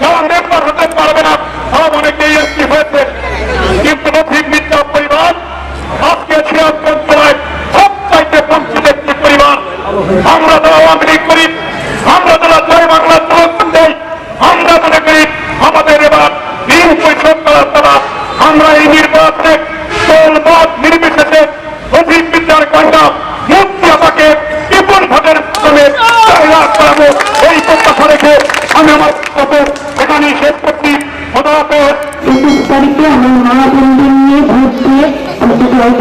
যারা মেম্বার হতে পারবে না। তারা অনেকেই এমপি হয়েছে কিন্তু নথিক মিথ্যা পরিবার। আজকে ছিয়াত্তর জেলায় সব বঞ্চিত একটি পরিবার। আমরা যারা আওয়ামী লীগ করি, আমরা যারা জয় বাংলা সমর্থন দেই, আমরা মনে করি আমাদের এবার দিন পরিশোধ করার দ্বারা আমরা এই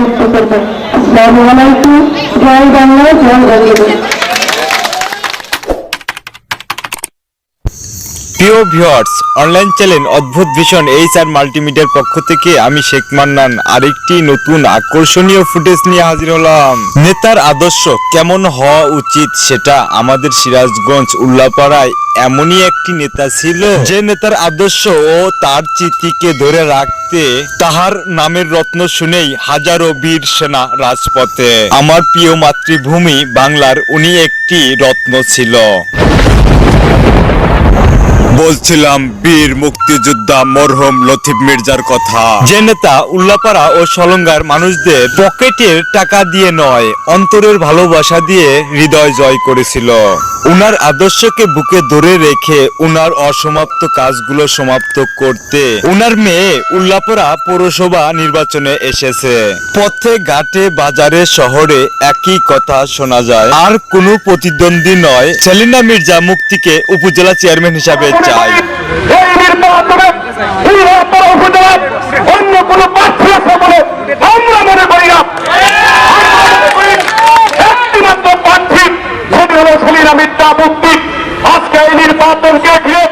করতে করবেন আসসালামু আলাইকুম। জয় বাংলা জয় বাংলা। প্রিয় ভিউয়ার্স অনলাইন চ্যানেল অদ্ভুত ভীষণ এইচ আর মাল্টিমিডিয়ার পক্ষ থেকে আমি শেখ মান্নান, আরেকটি নতুন আকর্ষণীয় ফুটেজ নিয়ে হাজির হলাম। নেতার আদর্শ কেমন হওয়া উচিত সেটা আমাদের সিরাজগঞ্জ উল্লাপাড়ায় এমনই একটি নেতা ছিল যে নেতার আদর্শ ও তার চিঠিকে ধরে রাখতে তাহার নামের রত্ন শুনেই হাজারো বীর সেনা রাজপথে। আমার প্রিয় মাতৃভূমি বাংলার, উনি একটি রত্ন ছিল। বলছিলাম বীর মুক্তিযোদ্ধা মরহুম লতিফ মির্জার কথা। যে নেতা উল্লাপাড়া ও সলঙ্গার মানুষদের পকেটের টাকা দিয়ে নয়, অন্তরের ভালোবাসা দিয়ে হৃদয় জয় করেছিল। উনার আদর্শকে বুকে ধরে রেখে উনার অসমাপ্ত কাজগুলো সমাপ্ত করতে উনার মেয়ে উল্লাপাড়া পৌরসভা নির্বাচনে এসেছে। পথে, ঘাটে, বাজারে, শহরে একই কথা শোনা যায়। আর কোনো প্রতিদ্বন্দ্বী নয়, সেলিনা মির্জা মুক্তিকে উপজেলা চেয়ারম্যান হিসাবে চাই এই নির্বাচনে অন্য কোন প্রার্থী আছে বলে আমরা মনে করি না আমরা মনে করি একটিমাত্র প্রার্থী সেটি হলো সলিনা মিথ্যা মুক্তি আজকে এই নির্বাচনকে ঘিরে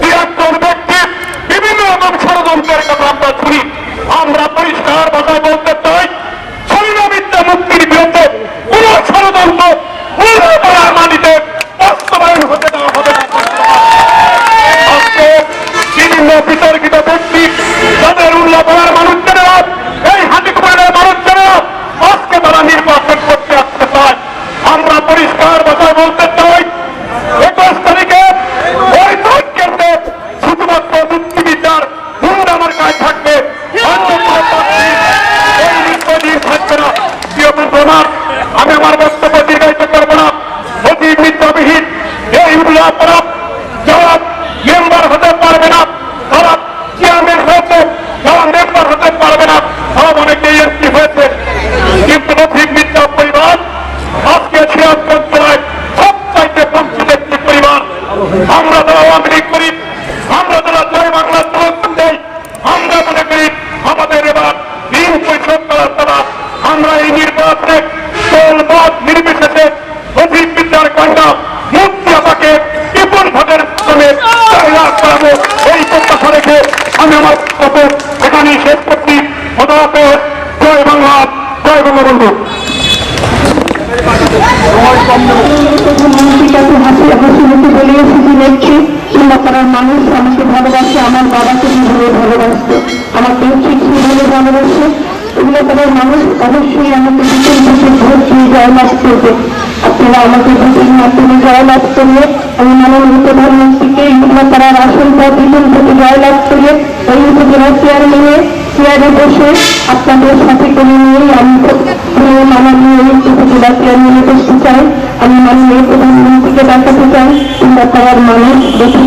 বৃহত্তর ব্যক্তি বিভিন্ন রকম ষড়যন্ত্রের কথা আমরা শুনি আমরা পরিষ্কার ভাষায় বলতে চাই সলিনা মিথ্যা মুক্তির বিরুদ্ধে কোন ষড়যন্ত্র উল্লাপাড়ার মাটিতে বাস্তবায়ন হতে দেওয়া হবে না আজকে বিভিন্ন বিতর্কিত ব্যক্তি তাদের উল্লাপাড়ার মানুষ জানেরা এই হাতিকুমারের মানুষ জানেরা আজকে তারা নির্বাচন করতে আসতে চায় আমরা পরিষ্কার ভাষায় বলতে চাই একুশ তারিখে ওই ভোটকেন্দ্রে শুধুমাত্র মুক্তিবিদ্যার হুন্ডা আমার কাজ থাকবে অন্য কোনো প্রার্থী ওই নির্বাচনী থাকবে না প্রিয় বন্ধুরা আমি আমার বক্তব্য দীর্ঘায়িত করব না অতি বিদ্যাবিহীন এই উল্লাপাড়া যারা মেম্বার হতে পারবে না তারা চেয়ারম্যান হয়েছে যারা মেম্বার হতে পারবে না তারা অনেকেই এমপি হয়েছে কিন্তু নথিক মিথ্যা পরিবার আজকে ছিয়াত্তর জেলায় সব চাইতে বঞ্চিত একটি পরিবার আমরা যারা আওয়ামী করি, আমরা যারা জয় বাংলা স্লোগান দেই, আমরা মনে করি আমাদের এবার দিন পরিশোধ করার দ্বারা আমরা এই নির্বাচনে দল নির্বিশেষে অধিক বিদ্যার কন্যা মুক্তি আমাকে বিপুল ভোটের মাধ্যমে করাবো। এই প্রত্যাশা রেখে আমি আমার বক্তব্য এখানেই শেষ করছি। খোদাহাফেজ জয় বাংলা। জয় বঙ্গবন্ধু মানুষ আমাকে ভালোবাসে, আমার বাবাকে যেভাবে ভালোবাসতো আমার পেন্সিল সেভাবে ভালোবাসে উল্লাপাড়ার মানুষ অবশ্যই আমাকে বিপুল ভোটে ভোট দিয়ে জয়লাভ করবে। আপনারা আমাকে ভোটের মাধ্যমে জয়লাভ করলে আমি মাননীয় প্রধানমন্ত্রীকে উল্লাপাড়ার আসনটা বিপুল ভোটে জয়লাভ করে ওই উপজেলা চেয়ারম্যানে চেয়ারে বসে আপনাদের সাথে করে নিয়েই আমি মাননীয় উপজেলা চেয়ারম্যানে তার মানুষ বেশি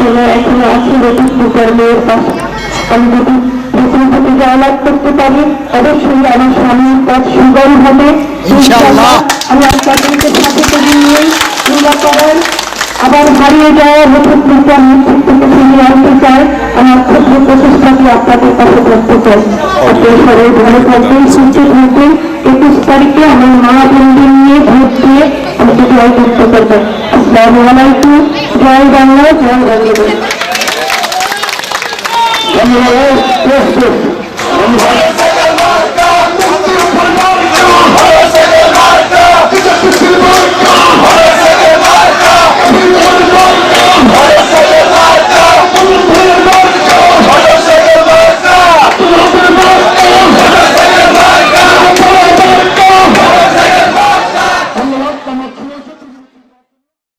জন্য এখনও আছে বেশি দুটার মেয়ের পাশে আমি যদি বেতন থেকে জয়লাভ করতে পারি। অবশ্যই আমার স্বামীর পথ সুগম হবে। আমি আপনাদেরকে সাথে করে নিয়ে কিংবা করার আবার হারিয়ে যাওয়া নতুনকে আমি থেকে ফিরিয়ে আনতে চাই। আমার ক্ষুদ্র প্রচেষ্টাকে আপনাদের কাছে করতে চাই আপনার সবাই ভালো থাকবেন সুস্থ থাকবেন। একুশ তারিখে আমার মা বন্ধু নিয়ে ভোট দিয়ে আমাকে জয় করতে পারবেন আসসালামু আলাইকুম জয় বাংলা জয় বাংলা ধন্যবাদ